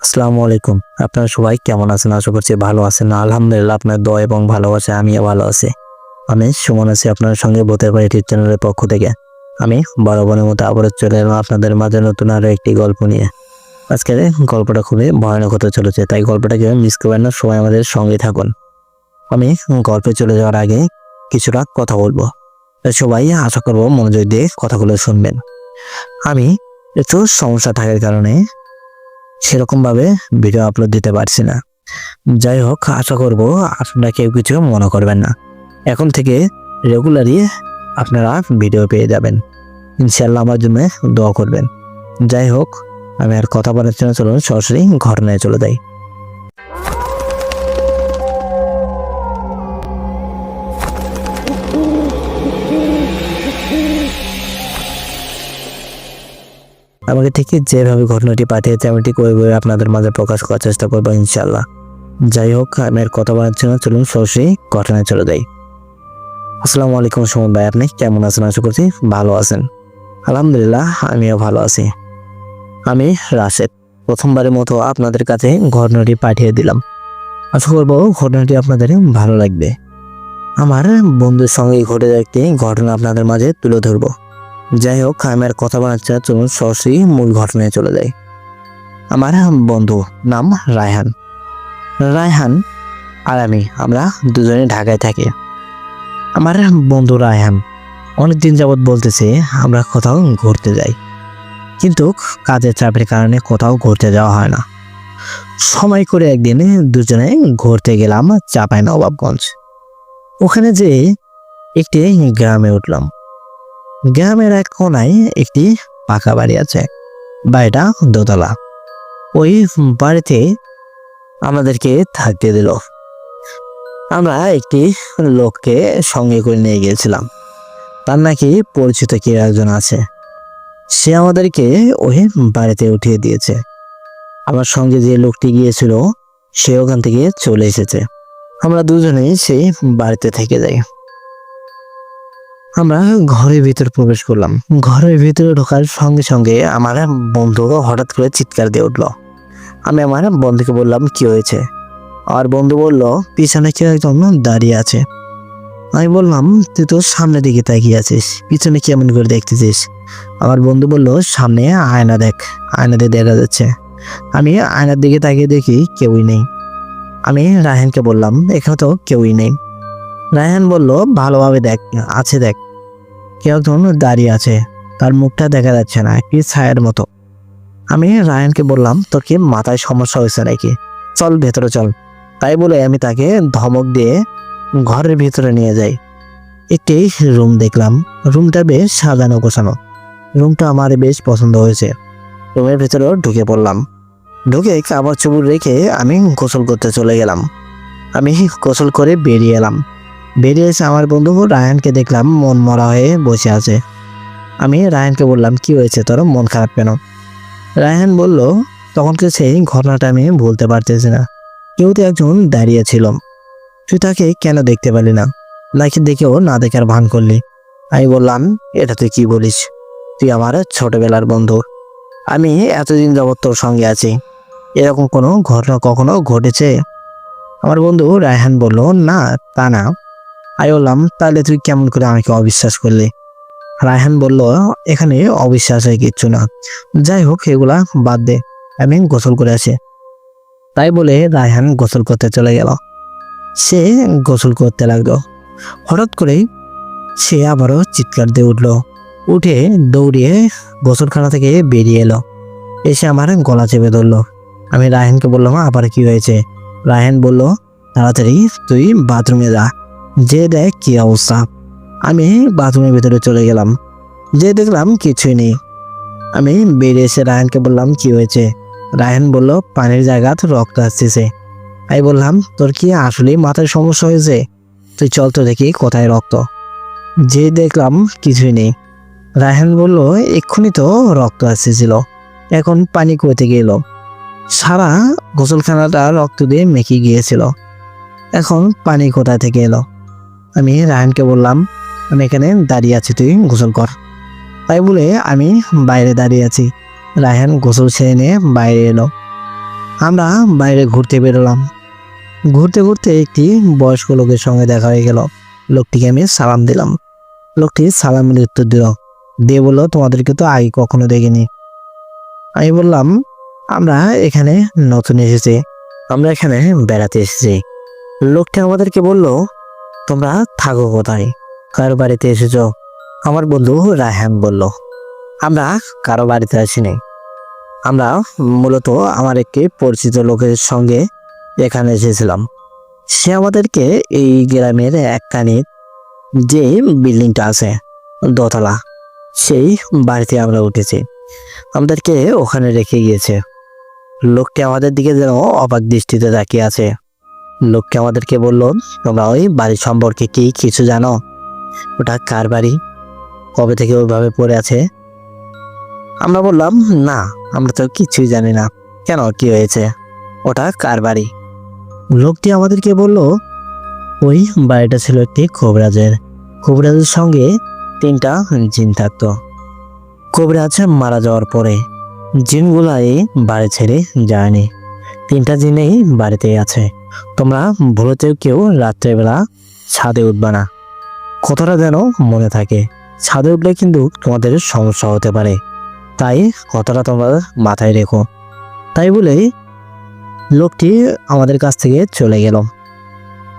আসসালামু আলাইকুম। আপনারা সবাই কেমন আছেন? আশা করছি ভালো আছেন। আলহামদুলিল্লাহ, আপনার দোয়া এবং ভালোবাসা আমিও ভালো আছি। আমি সুমন আছি আপনার সঙ্গে বোতের বাড়ি ইউটিউব চ্যানেলের পক্ষ থেকে। আমি বড় বোনের মতো আবারও চলে এলাম আপনাদের মাঝে নতুন আরও একটি গল্প নিয়ে। আজকের গল্পটা খুবই ভয়ানক হতে চলেছে, তাই গল্পটাকে মিস করবেন না, সবাই আমাদের সঙ্গে থাকুন। আমি গল্পে চলে যাওয়ার আগে কিছুটা কথা বলব। সবাই আশা করব মনোযোগ দিয়ে কথাগুলো শুনবেন। আমি একটু সমস্যা থাকার কারণে সেরকমভাবে ভিডিও আপলোড দিতে পারছি না। যাই হোক আশা করব আপনারা কেউ কিছু মনে করবেন না। এখন থেকে রেগুলারই আপনারা ভিডিও পেয়ে যাবেন। ইনশাল্লাহ আমার জন্য দোয়া করবেন। যাই হোক আমি আর কথা বলার জন্য চলুন সরাসরি ঘটনায় চলে যাই। আমাকে ঠিক যেভাবে ঘটনাটি পাঠিয়েছে আমি ঠিক ওইভাবে আপনাদের মাঝে প্রকাশ করার চেষ্টা করব ইনশাল্লাহ যাই হোক, আমি আর কথা বলার জন্য চলুন সরাসরি ঘটনায় চলে যাই। আসসালামু আলাইকুম সুমন ভাই, আপনি কেমন আছেন? আশা করছি ভালো আছেন। আলহামদুলিল্লাহ, আমিও ভালো আছি। আমি রাশেদ, প্রথমবারের মতো আপনাদের কাছে ঘটনাটি পাঠিয়ে দিলাম। আশা করব ঘটনাটি আপনাদের ভালো লাগবে। আমার বন্ধুর সঙ্গে ঘটে একটি ঘটনা আপনাদের মাঝে তুলে ধরবো। যাই হোক আমি আর কথা বানাচ্ছি না, চলুন সরাসরি মূল ঘটনায় চলে যাই। আমার বন্ধু নাম রায়হান। রায়হান আর আমি আমরা দুজনে ঢাকায় থাকি। আমার বন্ধু রায়হান অনেক দিন যাবৎ বলতেছে আমরা কোথাও ঘুরতে যাই। কিন্তু কাজের চাপের কারণে কোথাও ঘুরতে যাওয়া হয় না। সময় করে একদিন দুজনে ঘুরতে গেলাম চাপাই নবাবগঞ্জ ওখানে যে একটি গ্রামে উঠলাম। গ্রামের এক কোনায় একটি পাকা বাড়ি আছে। বাড়িটা দোতলা। ওই বাড়িতে আমাদেরকে থাকতে দিল। আমরা একটি লোককে সঙ্গে করে নিয়ে গিয়েছিলাম। তার নাকি পরিচিত কেউ একজন আছে। সে আমাদেরকে ওই বাড়িতে উঠিয়ে দিয়েছে। আমার সঙ্গে যে লোকটি গিয়েছিল, সে ওখান থেকে চলে এসেছে। আমরা দুজনেই সেই বাড়িতে থেকে যাই। আমরা ঘরের ভিতর প্রবেশ করলাম। ঘরের ভিতরে ঢোকার সঙ্গে সঙ্গে আমার বন্ধু হঠাৎ করে চিৎকার দিয়ে উঠল। আমি আমার বন্ধুকে বললাম, কি হয়েছে? আর বন্ধু বলল, পিছনে কেউ একজন দাঁড়িয়ে আছে। আমি বললাম, তুই তো সামনের দিকে তাকিয়ে আছিস, পিছনে কেমন করে দেখতেছিস? আমার বন্ধু বলল, সামনে আয়না দেখ, আয়না দিয়ে দেখা যাচ্ছে। আমি আয়নার দিকে তাকিয়ে দেখি কেউই নেই। আমি রায়হানকে বললাম, এখানে তো কেউই নেই। রায়হান বলল, ভালোভাবে দেখ, আছে দেখ। কেউ একজন দাঁড়িয়ে আছে। তার মুখটা দেখা যাচ্ছে না কি ছায়ের মতো। আমি রায়হানকে বললাম, তোর কি মাথায় সমস্যা হয়েছে নাকি? চল ভেতরে চল। তাই বলে আমি তাকে ধমক দিয়ে ঘরের ভিতরে নিয়ে যাই। একটি রুম দেখলাম। রুমটা বেশ সাজানো গোছানো। রুমটা আমার বেশ পছন্দ হয়েছে। রুমের ভেতরেও ঢুকে পড়লাম। ঢুকে কাপড় চুপড় রেখে আমি গোসল করতে চলে গেলাম। আমি গোসল করে বেরিয়ে এলাম। বেরিয়ে এসে আমার বন্ধু রায়হানকে দেখলাম মন মরা হয়ে বসে আছে। আমি রায়হানকে বললাম, কি হয়েছে? তোর মন খারাপ কেন? রায়হান বলল তখনকে সেই ঘটনাটা আমি ভুলতে পারতেছি না। কেউ তো একজন দাঁড়িয়ে ছিল। তুই তাকে কেন দেখতে পেলি না? নাকি দেখেও না দেখার ভান করলি? আমি বললাম, এটা তুই কি বলিস? তুই আমার ছোটবেলার বন্ধু। আমি এতদিন যাবৎ তোর সঙ্গে আছি। এরকম কোনো ঘটনা কখনো ঘটেছে? আমার বন্ধু রায়হান বলল, না, তা না। আমি বললাম তাহলে তুই কেমন করে আমাকে অবিশ্বাস করলি? রায়হান বলল, এখানে অবিশ্বাস অবিশ্বাসের কিচ্ছু না। যাই হোক, এগুলা বাদ দে, আমি গোসল করে আসি। তাই বলে রায়হান গোসল করতে চলে গেল। সে গোসল করতে লাগল। হঠাৎ করেই সে আবারও চিৎকার দিয়ে উঠল। উঠে দৌড়িয়ে গোসলখানা থেকে বেরিয়ে এলো। এসে আমার গলা চেপে ধরলো। আমি রায়হানকে বললাম, আবার কি হয়েছে? রায়হান বলল, তাড়াতাড়ি তুই বাথরুমে যা। যে দেখ কি অবস্থা। আমি বাথরুমের ভিতরে চলে গেলাম। যে দেখলাম কিছুই নেই। আমি বেরিয়ে এসে রায়হানকে বললাম, কি হয়েছে? রায়হান বলল, পানির জায়গাতে রক্ত আসতেছে। আমি বললাম, তোর কি আসলেই মাথায় সমস্যা হয়েছে? তুই চল তো দেখি কোথায় রক্ত। যে দেখলাম কিছুই নেই। রায়হান বলল, এক্ষুনি তো রক্ত আসতেছিল। এখন পানি কইতে গেল সারা গোসলখানাটা রক্ত দিয়ে মেখে গিয়েছিল। এখন পানি কোথায় থেকে এলো? আমি রায়হানকে বললাম, আমি এখানে দাঁড়িয়ে আছি, তুই গোসল কর। তাই বলে আমি বাইরে দাঁড়িয়ে আছি। রায়হান গোসল ছেড়ে নিয়ে বাইরে এলো। আমরা বাইরে ঘুরতে বেরোলাম। ঘুরতে ঘুরতে একটি বয়স্ক লোকের সঙ্গে দেখা হয়ে গেল। লোকটিকে আমি সালাম দিলাম। লোকটি সালামের উত্তর দিল, দিয়ে বলল, তোমাদেরকে তো আগে কখনো দেখিনি। আমি বললাম, আমরা এখানে নতুন এসেছি। আমরা এখানে বেড়াতে এসেছি। লোকটি আমাদেরকে বলল তোমরা থাকো কোথায়? কার বাড়িতে এসেছ? আমার বন্ধু রায়হান বলল, আমরা কারও বাড়িতে আসিনি। আমরা মূলত আমার একটি পরিচিত লোকের সঙ্গে এখানে এসেছিলাম। সে আমাদেরকে এই গ্রামের একখানি যে বিল্ডিংটা আছে, দোতলা, সেই বাড়িতে আমরা উঠেছি। আমাদেরকে ওখানে রেখে গিয়েছে। লোকটি আমাদের দিকে যেন অবাক দৃষ্টিতে তাকিয়ে আছে। লোকটি আমাদেরকে বলল, তোমরা ওই বাড়ি সম্পর্কে কি কিছু জানো? ওটা কার বাড়ি? কবে থেকে ওইভাবে পড়ে আছে? আমরা বললাম, না, আমরা তো কিছুই জানি না। কেন, কি হয়েছে? ওটা কার বাড়ি? লোকটি আমাদেরকে বলল, ওই বাড়িটা ছিল একটি কবিরাজের। কবিরাজের সঙ্গে তিনটা জিন থাকতো। কবিরাজ মারা যাওয়ার পরে জিনগুলাই বাড়ি ছেড়ে যায়নি। তিনটা জিনেই বাড়িতেই আছে। তোমরা ভুলেতেও কেউ রাত্রেবেলা ছাদে উঠবে না। কথাটা যেন মনে থাকে। ছাদে উঠলে কিন্তু তোমাদের সমস্যা হতে পারে। তাই কথাটা তোমরা মাথায় রেখো। তাই বলেই লোকটি আমাদের কাছ থেকে চলে গেল।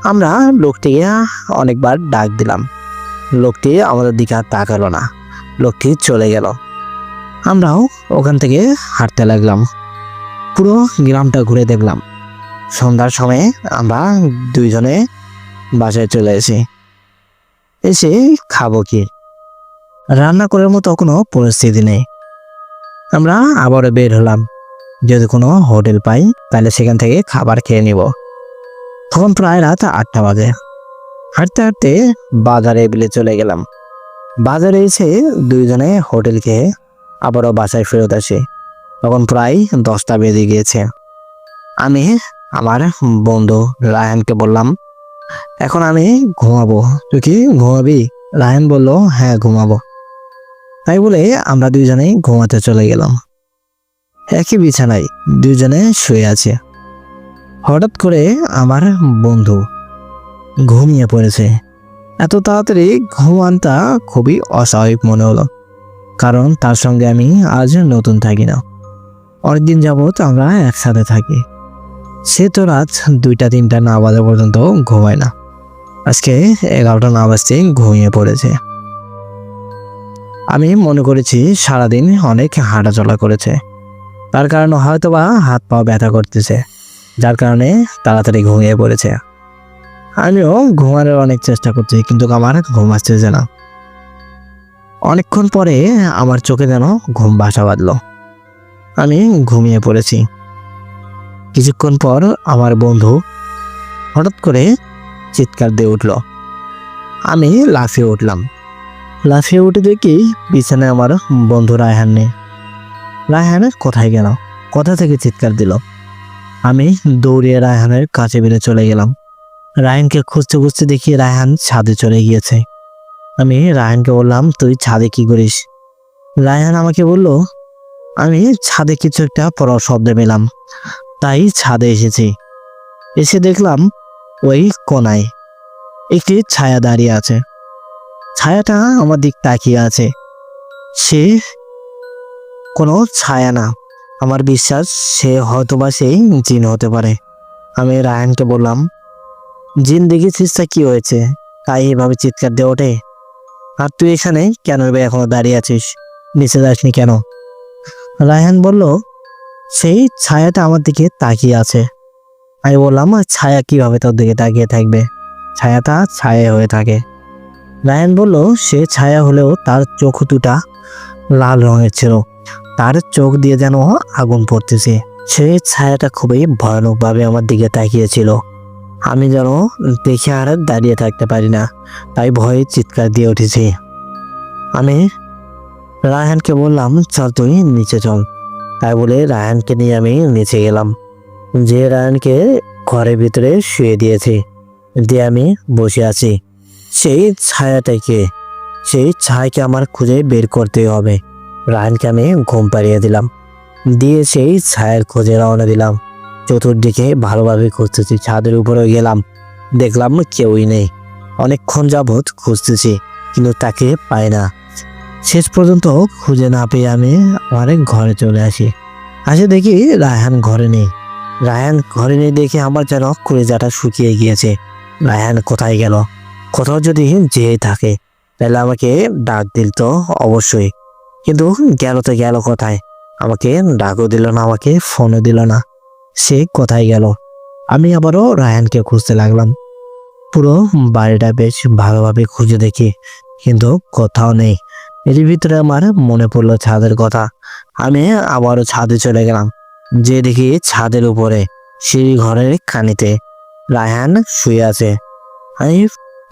আমরা লোকটিকে অনেকবার ডাক দিলাম। লোকটি আমাদের দিকে আর তাকালো না। লোকটি চলে গেল। আমরাও ওখান থেকে হাঁটতে লাগলাম। পুরো গ্রামটা ঘুরে দেখলাম। সন্ধ্যার সময়ে আমরা দুইজনে বাসায় চলে এসি এসে খাব কি? রান্না করার মতো কোনো পরিস্থিতি নেই। আমরা আবারও বের হলাম। যদি কোনো হোটেল পাই, তাহলে সেখান থেকে খাবার খেয়ে নিব। তখন প্রায় রাত আটটা বাজে। হাঁটতে হাঁটতে বাজারে বিলে চলে গেলাম। বাজারে এসে দুইজনে হোটেল খেয়ে আবারও বাসায় ফেরত আসি। তখন প্রায় দশটা বেজে গিয়েছে। আমি আমার বন্ধু রায়হানকে বললাম, এখন আমি ঘুমাবো। তুই কি ঘুমাবি? রায়হান বলল হ্যাঁ ঘুমাবো। তাই বলে আমরা দুইজনেই ঘুমাতে চলে গেলাম। একই বিছানায় দুজনে শুয়ে আছে। হঠাৎ করে আমার বন্ধু ঘুমিয়ে পড়েছে। এত তাড়াতাড়ি ঘুমানটা খুবই অস্বাভাবিক মনে হলো, কারণ তার সঙ্গে আমি আজ নতুন থাকি না। অনেকদিন যাবৎ আমরা একসাথে থাকি। সে তো রাত দুইটা, তিনটা, না বাজা পর্যন্ত ঘুমায় না। আজকে এগারোটা, না বাজতে ঘুমিয়ে পড়েছে। আমি মনে করেছি সারাদিন অনেক হাঁটাচলা করেছে। তার কারণে হয়তো বা হাত পা ব্যথা করতেছে, যার কারণে তাড়াতাড়ি ঘুমিয়ে পড়েছে। আমিও ঘুমানোর অনেক চেষ্টা করছি, কিন্তু আমার ঘুম আসতেছে না। অনেকক্ষণ পরে আমার চোখে যেন ঘুম বাসা বাঁধলো। আমি ঘুমিয়ে পড়েছি। কিছুক্ষণ পর আমার বন্ধু হঠাৎ করে চিৎকার দিয়ে উঠল। আমি লাফিয়ে উঠলাম। লাফিয়ে উঠে দেখি বিছানায় আমার বন্ধু রায়হান নেই। রায়হান কোথায় গেল? কোথা থেকে চিৎকার দিল? আমি দৌড়িয়ে রায়হানের কাছে বেড়ে চলে গেলাম। রায়হানকে খুঁজতে খুঁজতে দেখি রায়হান ছাদে চলে গিয়েছে। আমি রায়হানকে বললাম, তুই ছাদে কি করিস? রায়হান আমাকে বলল, আমি ছাদে কিছু একটা পড়ার শব্দ পেলাম। তাই ছাদে এসেছি। এসে দেখলাম ওই কোনায় একটি ছায়া দাঁড়িয়ে আছে। ছায়াটা আমার দিক তাকিয়ে আছে। সে কোনো ছায়া না। আমার বিশ্বাস সে হয়তো বা সেই জিন হতে পারে। আমি রায়ানকে বললাম, জিন দেখেছিস তা কি হয়েছে? তাই এভাবে চিৎকার দিয়ে ওঠে। আর তুই এখানে কেন বে এখনও দাঁড়িয়ে আছিস? নিচে যাসনি কেন? রায়হান বলল সেই ছায়াটা আমার দিকে তাকিয়ে আছে। আমি বললাম "আর ছায়া কীভাবে তোর দিকে তাকিয়ে থাকবে? ছায়াটা ছায়া হয়ে থাকে। রায়হান বলল, সে ছায়া হলেও তার চোখ দুটা লাল রঙের ছিল। তার চোখ দিয়ে যেন আগুন পড়তেছে। সেই ছায়াটা খুবই ভয়ানকভাবে আমার দিকে তাকিয়েছিল। আমি যেন দেখে আর দাঁড়িয়ে থাকতে পারি না, তাই ভয়ে চিৎকার দিয়ে উঠেছি। আমি রায়হানকে বললাম, চল তুই নিচে চল। তাই বলে রায়হানকে নিয়ে আমি নিচে গেলাম। যে রায়হানকে ঘরের ভিতরে শুয়ে দিয়েছি, দিয়ে আমি বসে আছি। সেই ছায়াটাকে, সেই ছায়াকে আমার খুঁজে বের করতে হবে। রায়হানকে আমি ঘুম পাড়িয়ে দিলাম। দিয়ে সেই ছায়ার খোঁজে রওনা দিলাম। চতুর্দিকে ভালোভাবে খুঁজতেছি, ছাদের উপরে গেলাম। দেখলাম কেউই নেই। অনেকক্ষণ যাবৎ খুঁজতেছি, কিন্তু তাকে পায় না। শেষ পর্যন্ত খুঁজে না পেয়ে আমি আমার ঘরে চলে আসি। আসে দেখি রায়হান ঘরে নেই। রায়হান ঘরে নেই দেখে আমার যেন কলেজাটা শুকিয়ে গিয়েছে। রায়হান কোথায় গেল? কোথাও যদি যেয়ে থাকে, তাহলে আমাকে ডাক দিল তো অবশ্যই। কিন্তু গেল তো গেল কোথায়? আমাকে ডাকও দিল না, আমাকে ফোনও দিল না। সে কোথায় গেল? আমি আবারও রায়ানকে খুঁজতে লাগলাম। পুরো বাড়িটা বেশ ভালোভাবে খুঁজে দেখি, কিন্তু কোথাও নেই। এর ভিতরে আমার মনে পড়ল ছাদের কথা। আমি আবারও ছাদে চলে গেলাম। যে দেখি ছাদের উপরে সিঁড়ি ঘরের খানিতে রায়হান শুয়ে আছে। আমি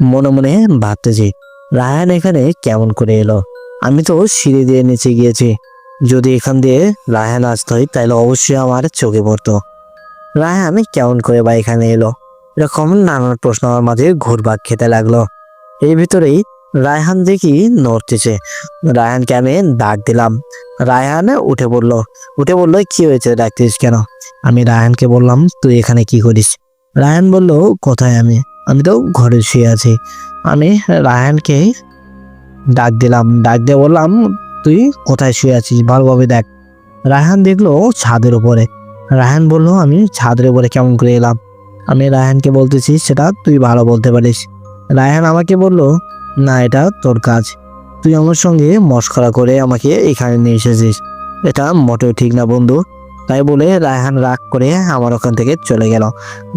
মনে মনে ভাবতেছি রায়হান এখানে কেমন করে এলো? আমি তো সিঁড়ি দিয়ে নিচে গিয়েছি। যদি এখান দিয়ে রায়হান আসতে হয় তাহলে অবশ্যই আমার চোখে পড়তো। রায়হান কেমন করে বা এখানে এলো? এরকম নানান প্রশ্ন আমার মাঝে ঘুরবাক খেতে লাগল। এই ভিতরেই রায়হান দেখি নড়তেছে। রায়হানকে আমি ডাক দিলাম। রায়হান উঠে পড়ল উঠে বলল, কি হয়েছে? ডাকতিস কেন? আমি রায়হানকে বললাম, তুই এখানে কি করিস? রায়হান বলল, কোথায় আমি? আমি তো ঘরে শুয়ে আছি। আমি রায়হানকে ডাক দিলাম। ডাক দিয়ে বললাম, তুই কোথায় শুয়ে আছিস? ভালোভাবে দেখ। রায়হান দেখল ছাদের উপরে। রায়হান বলল, আমি ছাদের উপরে কেমন করে এলাম? আমি রায়হানকে বলতেছি, সেটা তুই ভালো বলতে পারিস। রায়হান আমাকে বলল না, এটা তোর কাজ। তুই আমার সঙ্গে মস্করা করে আমাকে এখানে নিয়ে এসেছিস। এটা মোটেও ঠিক না, বন্ধু। তাই বলে রায়হান রাগ করে আমার ওখান থেকে চলে গেল।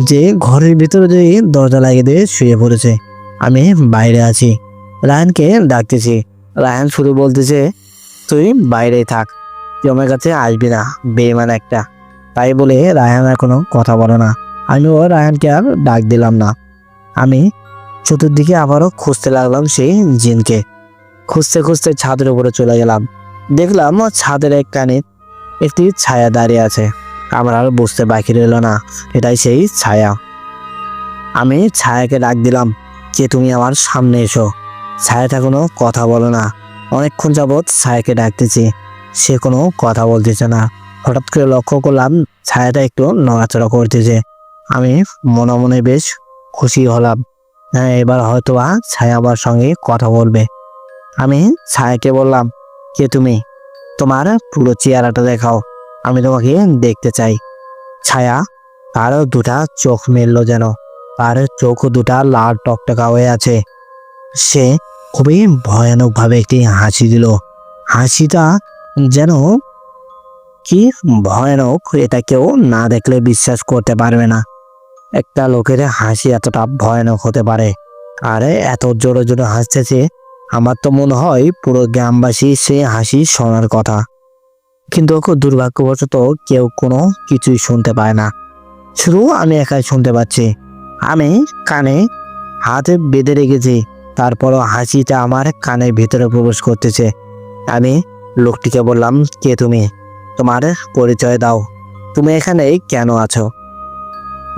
যে ঘরের ভিতরে যে দরজা লাগিয়ে দিয়ে শুয়ে পড়েছে। আমি বাইরে আছি। রায়হানকে ডাকতেছি। রায়হান শুধু বলতেছে, তুই বাইরেই থাক। তুই আমার কাছে আসবি না বেমান একটা। তাই বলে রায়হান আর কোনো কথা বলে না। আমিও রায়হানকে আর ডাক দিলাম না। আমি চতুর্দিকে আবারও খুঁজতে লাগলাম সেই জিনকে। খুঁজতে খুঁজতে ছাদের উপরে চলে গেলাম। দেখলাম ছাদের এক কানে একটি ছায়া দাঁড়িয়ে আছে। আমার আর বুঝতে বাকি রইল না, এটাই সেই ছায়া। আমি ছায়াকে ডাক দিলাম যে তুমি আমার সামনে এসো? ছায়াটা কোনো কথা বলো না। অনেকক্ষণ যাবৎ ছায়াকে ডাকতেছি, সে কোনো কথা বলতেছে না। হঠাৎ করে লক্ষ্য করলাম ছায়াটা একটু নড়াচড়া করতেছে। আমি মনে মনে বেশ খুশি হলাম। এবার হয়তো বা ছায়া আমার সঙ্গে কথা বলবে। আমি ছায়াকে বললাম, কে তুমি? তোমার পুরো চেহারাটা দেখাও। আমি তোমাকে দেখতে চাই। ছায়া তারও দুটা চোখ মেললো যেন। তার চোখ দুটা লাল টকটকা হয়ে আছে। সে খুবই ভয়ানকভাবে একটি হাসি দিল। হাসিটা যেন কি ভয়ানক, এটা কেউ না দেখলে বিশ্বাস করতে পারবে না। একটা লোকের হাসি এতটা ভয়ানক হতে পারে। আরে, এত জোরে জোরে হাসতেছে? আমার তো মনে হয় পুরো গ্রামবাসী সে হাসি শোনার কথা। কিন্তু দুর্ভাগ্যবশত কেউ কোনো কিছুই শুনতে পায় না। শুধু আমি একাই শুনতে পাচ্ছি। আমি কানে হাতে বেঁধে রেখেছি। তারপরও হাসিটা আমার কানের ভিতরে প্রবেশ করতেছে। আমি লোকটিকে বললাম, কে তুমি? তোমার পরিচয় দাও। তুমি এখানে কেন আছো?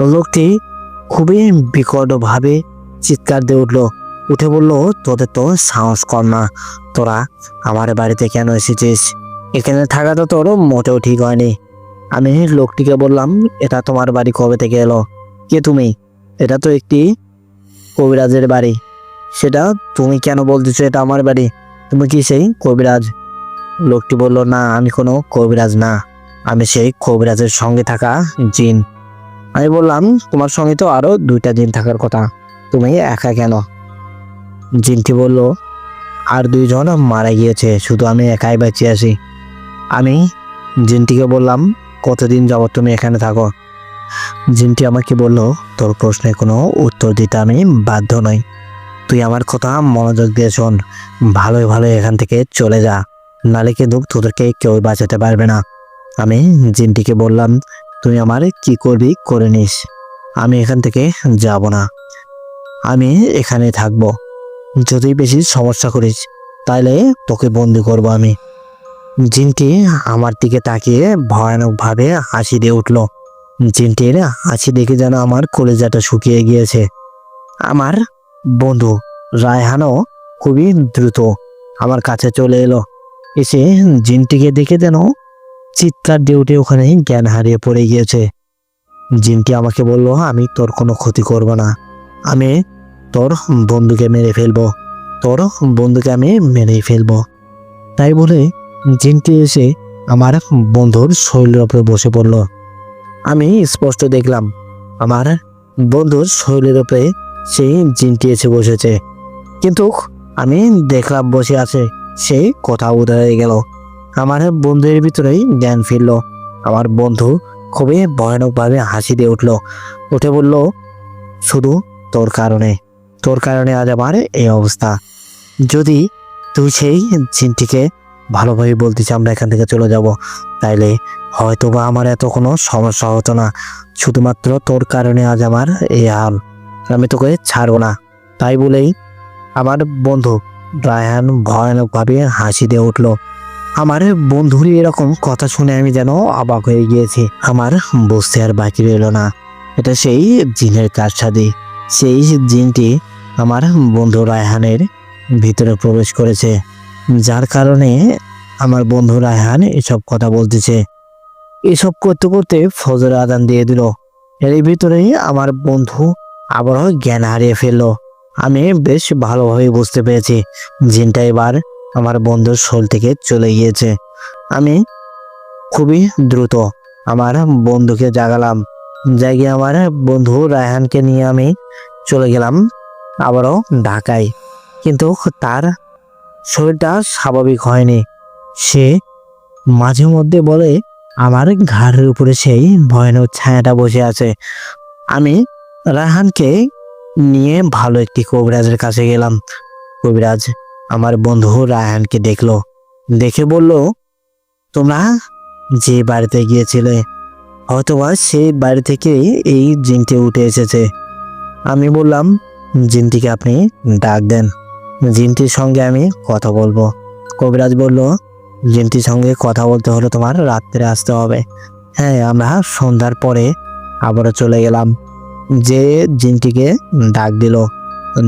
লোকটি খুবই বিকটভাবে চিৎকার দিয়ে উঠল। উঠে বলল, তোদের তো সাহস কর না। তোরা আমার বাড়িতে কেন এসেছিস? এখানে থাকা তো তোর মোটেও ঠিক হয়নি। আমি লোকটিকে বললাম, এটা তোমার বাড়ি কবে থেকে এলো? কে তুমি? এটা তো একটি কবিরাজের বাড়ি। সেটা তুমি কেন বলতেছো এটা আমার বাড়ি? তুমি কি সেই কবিরাজ? লোকটি বলল, না, আমি কোনো কবিরাজ না। আমি সেই কবিরাজের সঙ্গে থাকা জিন। আমি বললাম, তোমার সঙ্গে তো আরও দুইটা দিন থাকার কথা। তুমি একা কেন? জিনটি বলল, আর দুইজন মারা গিয়েছে, শুধু আমি একাই বেঁচে আছি। আমি জিনটিকে বললাম, কতদিন যাবত তুমি এখানে থাকো? জিনটি আমাকে বলল, তোর প্রশ্নে কোনো উত্তর দিতে আমি বাধ্য নই। তুই আমার কথা মনোযোগ দিয়ে শোন। ভালোই ভালো এখান থেকে চলে যা। নালে কিন্তু তোদেরকে কেউ বাঁচাতে পারবে না। আমি জিনটিকে বললাম তুই আমার কি করবি করে নিস। আমি এখান থেকে যাব না। আমি এখানে থাকব। যদি বেশি সমস্যা করিস তাহলে তোকে বন্দি করব আমি। জিনটি আমার দিকে তাকিয়ে ভয়ানকভাবে হাসি দিয়ে উঠল। জিনটির হাসি দেখে যেন আমার কলেজাটা শুকিয়ে গিয়েছে। আমার বন্ধু রায়হানও খুবই দ্রুত আমার কাছে চলে এলো। এসে জিনটিকে দেখে যেন চিৎকার দিয়ে উঠে ওখানে জ্ঞান হারিয়ে পড়ে গিয়েছে। জিনটি আমাকে বলল আমি তোর কোনো ক্ষতি করব না। আমি তোর বন্ধুকে মেরে ফেলব। তোর বন্ধুকে আমি মেরেই ফেলব। তাই বলে জিনটি এসে আমার বন্ধুর শরীরের উপরে বসে পড়ল। আমি স্পষ্ট দেখলাম, আমার বন্ধুর শরীরের ওপরে সেই জিনটি এসে বসেছে। কিন্তু আমি দেখলাম বসে আছে, সে কোথাও উদারে গেল। আমার বন্ধুদের ভিতরেই জ্ঞান ফিরল। আমার বন্ধু খুবই ভয়ানকভাবে হাসি দিয়ে উঠল। উঠে বলল, শুধু তোর কারণে তোর কারণে আজ আমার এই অবস্থা। যদি তুই সেই জিনটিকে ভালোভাবে বলতে বলতিস আমরা এখান থেকে চলে যাব। তাইলে হয়তো বা আমার এত কোনো সমস্যা হতো না। শুধুমাত্র তোর কারণে আজ আমার এই হাল। আমি তোকে ছাড়বো না। তাই বলেই আমার বন্ধু রায়হান ভয়ানকভাবে হাসি দিয়ে উঠল। আমার বন্ধুর এরকম কথা শুনে আমি যেন অবাক হয়ে গিয়েছি। আমার বুঝতে আর বাকি রইল না। এটা সেই জিনের কাজ কারসাদি সেই জিনটি আমার বন্ধু রায়হানের ভিতরে প্রবেশ করেছে। যার কারণে আমার বন্ধু রায়হান এসব কথা বলতেছে। এসব করতে করতে ফজর আদান দিয়ে দিল। এর ভিতরেই আমার বন্ধু আবারও জ্ঞান হারিয়ে ফেলল। আমি বেশ ভালোভাবে বুঝতে পেরেছি জিনটা এবার আমার বন্ধুর শোল থেকে চলে গিয়েছে। আমি খুবই দ্রুত আমার বন্ধুকে জাগালাম। জাগিয়ে আমার বন্ধু রায়হানকে নিয়ে আমি চলে গেলাম আবারও ঢাকায়। কিন্তু তার শরীরটা স্বাভাবিক হয়নি। সে মাঝে মধ্যে বলে, আমার ঘাড়ের উপরে সেই ভয়ানক ছায়াটা বসে আছে। আমি রায়হানকে নিয়ে ভালো একটি কবিরাজের কাছে গেলাম। কবিরাজ আমার বন্ধু রায়হানকে দেখল। দেখে বলল, তোমরা যে বাড়িতে গিয়েছিলে, হয়তোবা সেই বাড়ি থেকে এই জিনটি উঠে এসেছে। আমি বললাম, জিনটিকে আপনি ডাক দেন। জিনটির সঙ্গে আমি কথা বলব। কবিরাজ বলল, জিনটির সঙ্গে কথা বলতে হলে তোমার রাত্রে আসতে হবে। হ্যাঁ আমরা সন্ধ্যার পরে আবারও চলে গেলাম। যে জিনটিকে ডাক দিল,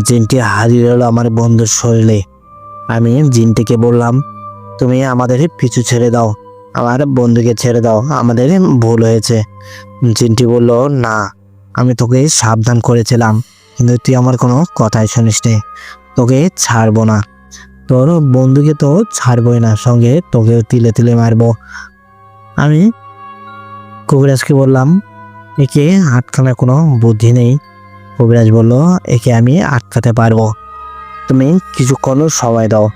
জিনটি হারিয়ে এলো আমার বন্ধুর শরীরে। আমি জিনটিকে বললাম, তুমি আমাদের পিছু ছেড়ে দাও। আমার বন্ধুকে ছেড়ে দাও। আমাদের ভুল হয়েছে। জিনটি বলল, না, আমি তোকে সাবধান করেছিলাম, কিন্তু তুই আমার কোনো কথাই শুনিস নি। তোকে ছাড়বো না। তোর বন্ধুকে তো ছাড়বই না, সঙ্গে তোকেও তিলে তিলে মারবো। আমি কবিরাজকে বললাম, একে আটকানোর কোনো বুদ্ধি নেই। কবিরাজ বলল, একে আমি আটকাতে পারব। তুমি কিছুক্ষণ সময় দাও।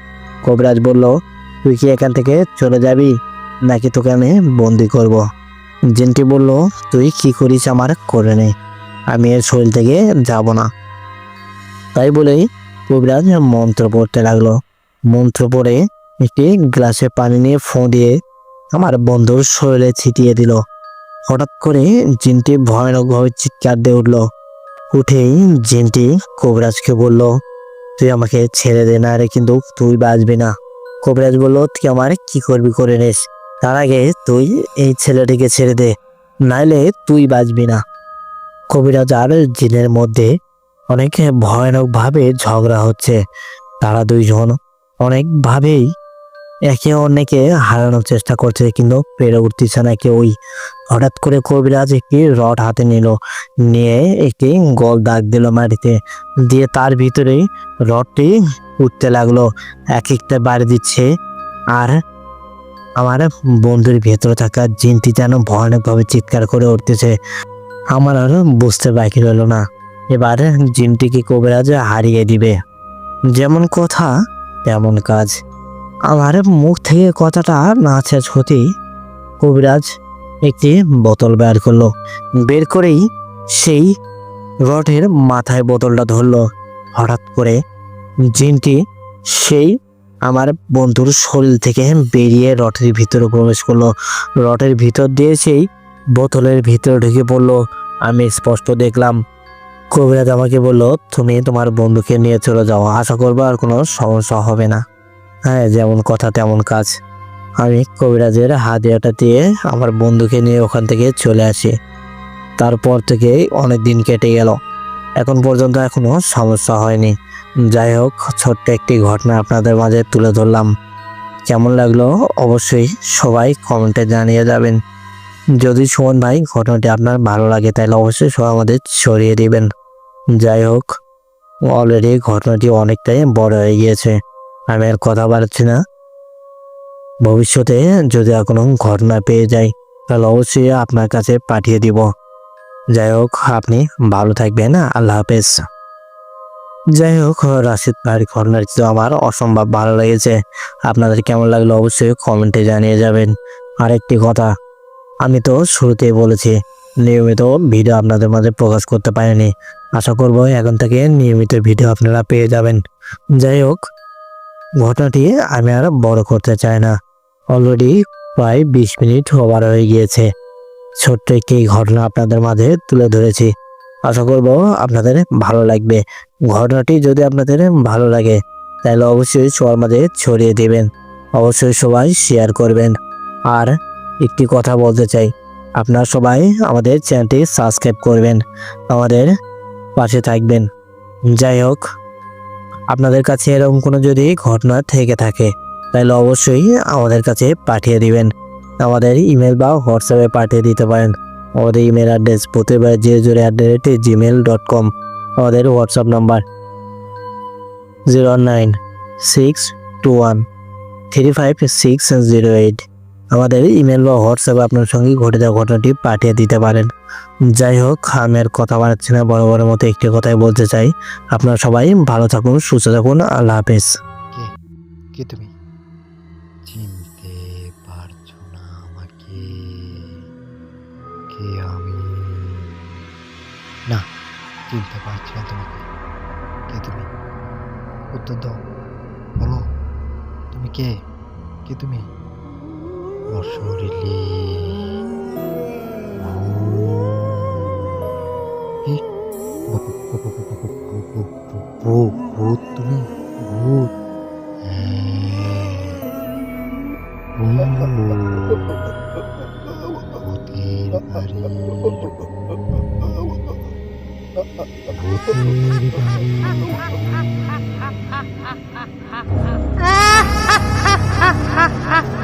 কবিরাজ বলল, তুই কি এখান থেকে চলে যাবি? নাকি তোকে আমি বন্দি করব। জিনটি বলল, তুই কি করিস আমার করে নে। আমি এর শরীর থেকে যাব না। তাই বলেই কবিরাজ মন্ত্র পড়তে লাগল। মন্ত্র পড়ে একটি গ্লাসে পানি নিয়ে ফোঁ দিয়ে আমার বন্ধুর শরীরে ছিটিয়ে দিল। হঠাৎ করে জিনটি ভয়ানকভাবে চিৎকার দিয়ে উঠল। উঠেই জিনটি কবিরাজকে বলল তুই আমাকে ছেড়ে দে না রে, কিন্তু তুই বাঁচবি না। কবিরাজ বলল, তুই আমার কি করবি করে নিস? তার আগে তুই এই ছেলেটিকে ছেড়ে দে, নাইলে তুই বাঁচবি না। কবিরাজ আর জিনের মধ্যে অনেক ভয়ানকভাবে ঝগড়া হচ্ছে। তারা দুইজন অনেকভাবেই একে অন্যকে হারানোর চেষ্টা করছে, কিন্তু পেরে উঠতেছে না কেউই হঠাৎ করে কবিরাজ একটি রড হাতে নিল, নিয়ে একটি গোল দাগ দিল মাটিতে, দিয়ে তার ভিতরেই রডটি উঠতে লাগল। এক একটা বাড়ি দিচ্ছে, আর আমার বন্ধুর ভেতরে থাকা জিনটি যেন ভয়ানকভাবে চিৎকার করে উঠতেছে। আমার আর বুঝতে বাকি রইল না। এবার জিনটিকে কবিরাজ হারিয়ে দিবে। যেমন কথা, তেমন কাজ। আমার মুখ থেকে কথাটা না শেষ হতেই কবিরাজ একটি বোতল বের করল। বের করেই সেই রডের মাথায় বোতলটা ধরলো। হঠাৎ করে জিনটি সেই আমার বন্ধুর শরীর থেকে বেরিয়ে রটের ভিতরে প্রবেশ করল। রটের ভিতর দিয়ে সেই বোতলের ভিতরে ঢুকে পড়ল। আমি স্পষ্ট দেখলাম, কবিরাজ আমাকে বলল, তুমি তোমার বন্ধুকে নিয়ে চলে যাও। আশা করব আর কোনো সমস্যা হবে না। হ্যাঁ যেমন কথা তেমন কাজ। আমি কবিরাজের হাতিয়াটা দিয়ে আমার বন্ধুকে নিয়ে ওখান থেকে চলে আসি। তারপর থেকে অনেক দিন কেটে গেল। এখন পর্যন্ত এখনও সমস্যা হয়নি। যাই হোক, ছোট্ট একটি ঘটনা আপনাদের মাঝে তুলে ধরলাম। কেমন লাগল অবশ্যই সবাই কমেন্টে জানিয়ে যাবেন। যদি সুমন ভাই ঘটনাটি আপনার ভালো লাগে, তাহলে অবশ্যই সবাই আমাদের ছড়িয়ে দিবেন। যাই হোক অলরেডি ঘটনাটি অনেকটাই বড় হয়ে গিয়েছে। আমি আর কথা বাড়াচ্ছি না। ভবিষ্যতে যদি কোনো ঘটনা পেয়ে যাই, তাহলে অবশ্যই আপনার কাছে পাঠিয়ে দিব। যাই হোক, আপনি ভালো থাকবেন, আল্লাহ হাফেজ। যাই হোক, রাশিদ ভাইয়ের ঘটনাটি তো আমার অসম্ভব ভালো লেগেছে। আপনাদের কেমন লাগল অবশ্যই কমেন্টে জানিয়ে যাবেন। আরেকটি কথা, আমি তো শুরুতেই বলেছি, নিয়মিত ভিডিও আপনাদের মাঝে প্রকাশ করতে পারিনি। আশা করব এখন থেকে নিয়মিত ভিডিও আপনারা পেয়ে যাবেন। যাই হোক ঘটনাটি আমি আর বড় করতে চাই না। অলরেডি প্রায় বিশ মিনিট ওভার হয়ে গিয়েছে। ছোট্ট একটি ঘটনা আপনাদের মাঝে তুলে ধরেছি। আশা করব আপনাদের ভালো লাগবে। ঘটনাটি যদি আপনাদের ভালো লাগে, তাহলে অবশ্যই সবার মাঝে ছড়িয়ে দেবেন। অবশ্যই সবাই শেয়ার করবেন। আর একটি কথা বলতে চাই, আপনারা সবাই আমাদের চ্যানেলটি সাবস্ক্রাইব করবেন। আমাদের পাশে থাকবেন। যাই হোক আপনাদের কাছে এরকম কোনো যদি ঘটনা থেকে থাকে, তাহলে অবশ্যই আমাদের কাছে পাঠিয়ে দিবেন। আমাদের ইমেল বা হোয়াটসঅ্যাপে পাঠিয়ে দিতে পারেন। আমাদের ইমেল অ্যাড্রেস প্রতিবার যে জোরে at the rate gmail dot com আমাদের WhatsApp number zero nine six two one three five six zero eight. আমাদের ইমেল বা হোয়াটসঅ্যাপে আপনার সঙ্গে ঘটে যাওয়া ঘটনাটি পাঠিয়ে দিতে পারেন। যাই হোক আমি আর কথা বাড়াচ্ছি না বড় বড় মতো একটি কথাই বলতে চাই। আপনারা সবাই ভালো থাকুন, সুস্থ থাকুন, আল্লাহ হাফেজ। কে? তুমি? চিনতে পারছ না আমাকে। কে আমি? না, চিনতে পারছি না তোমাকে। কে তুমি? উত্তর দাও। বলো, তুমি কে? কে তুমি? অশরীরী ভূত ভূত তুমি ভূত ভূতের বাড়ি ভূতের বাড়ি ha ha ha ha